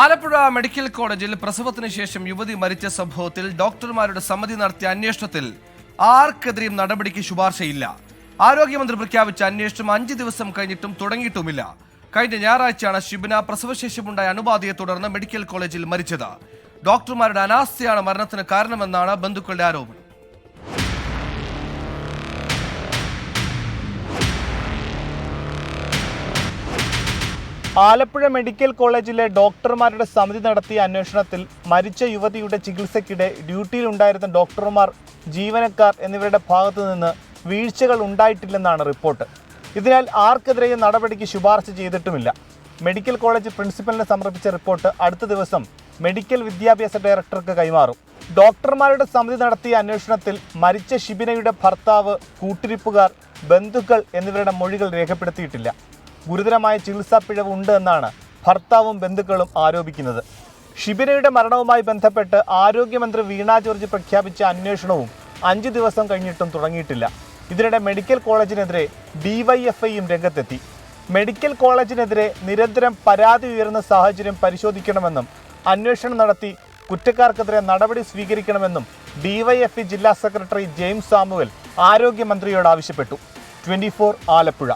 Alappuzha medical കോളേജിൽ പ്രസവത്തിന് ശേഷം യുവതി മരിച്ച സംഭവത്തിൽ ഡോക്ടർമാരുടെ സമിതി നടത്തിയ അന്വേഷണത്തിൽ ആർക്കെതിരെയും നടപടിക്ക് ശുപാർശയില്ല. ആരോഗ്യമന്ത്രി പ്രഖ്യാപിച്ച അന്വേഷണം അഞ്ച് ദിവസം കഴിഞ്ഞിട്ടും തുടങ്ങിയിട്ടുമില്ല. കഴിഞ്ഞ ഞായറാഴ്ചയാണ് ഷിബിന പ്രസവശേഷമുണ്ടായ അണുബാധയെ തുടർന്ന് മെഡിക്കൽ കോളേജിൽ മരിച്ചത്. ഡോക്ടർമാരുടെ അനാസ്ഥയാണ് മരണത്തിന് കാരണമെന്നാണ് ബന്ധുക്കളുടെ ആരോപണം. ആലപ്പുഴ മെഡിക്കൽ കോളേജിലെ ഡോക്ടർമാരുടെ സമിതി നടത്തിയ അന്വേഷണത്തിൽ മരിച്ച യുവതിയുടെ ചികിത്സയ്ക്കിടെ ഡ്യൂട്ടിയിലുണ്ടായിരുന്ന ഡോക്ടർമാർ ജീവനക്കാർ എന്നിവരുടെ ഭാഗത്തു നിന്ന് വീഴ്ചകൾ ഉണ്ടായിട്ടില്ലെന്നാണ് റിപ്പോർട്ട്. ഇതിനാൽ ആർക്കെതിരെയും നടപടിക്ക് ശുപാർശ ചെയ്തിട്ടുമില്ല. മെഡിക്കൽ കോളേജ് പ്രിൻസിപ്പലിന് സമർപ്പിച്ച റിപ്പോർട്ട് അടുത്ത ദിവസം മെഡിക്കൽ വിദ്യാഭ്യാസ ഡയറക്ടർക്ക് കൈമാറും. ഡോക്ടർമാരുടെ സമിതി നടത്തിയ അന്വേഷണത്തിൽ മരിച്ച ഷിബിനയുടെ ഭർത്താവ് കൂട്ടിരിപ്പുകാർ ബന്ധുക്കൾ എന്നിവരുടെ മൊഴികൾ രേഖപ്പെടുത്തിയിട്ടില്ല. ഗുരുതരമായ ചികിത്സാ പിഴവ് ഉണ്ട് എന്നാണ് ഭർത്താവും ബന്ധുക്കളും ആരോപിക്കുന്നത്. ഷിബിനയുടെ മരണവുമായി ബന്ധപ്പെട്ട് ആരോഗ്യമന്ത്രി വീണ ജോർജ് പ്രഖ്യാപിച്ച അന്വേഷണവും അഞ്ചു ദിവസം കഴിഞ്ഞിട്ടും തുടങ്ങിയിട്ടില്ല. ഇതിനിടെ മെഡിക്കൽ കോളേജിനെതിരെ ഡിവൈഎഫ്ഐയും രംഗത്തെത്തി. മെഡിക്കൽ കോളേജിനെതിരെ നിരന്തരം പരാതി ഉയർന്ന സാഹചര്യം പരിശോധിക്കണമെന്നും അന്വേഷണം നടത്തി കുറ്റക്കാർക്കെതിരെ നടപടി സ്വീകരിക്കണമെന്നും ഡിവൈഎഫ്ഐ ജില്ലാ സെക്രട്ടറി ജെയിംസ് സാമുവൽ ആരോഗ്യമന്ത്രിയോട് ആവശ്യപ്പെട്ടു. ട്വന്റി ആലപ്പുഴ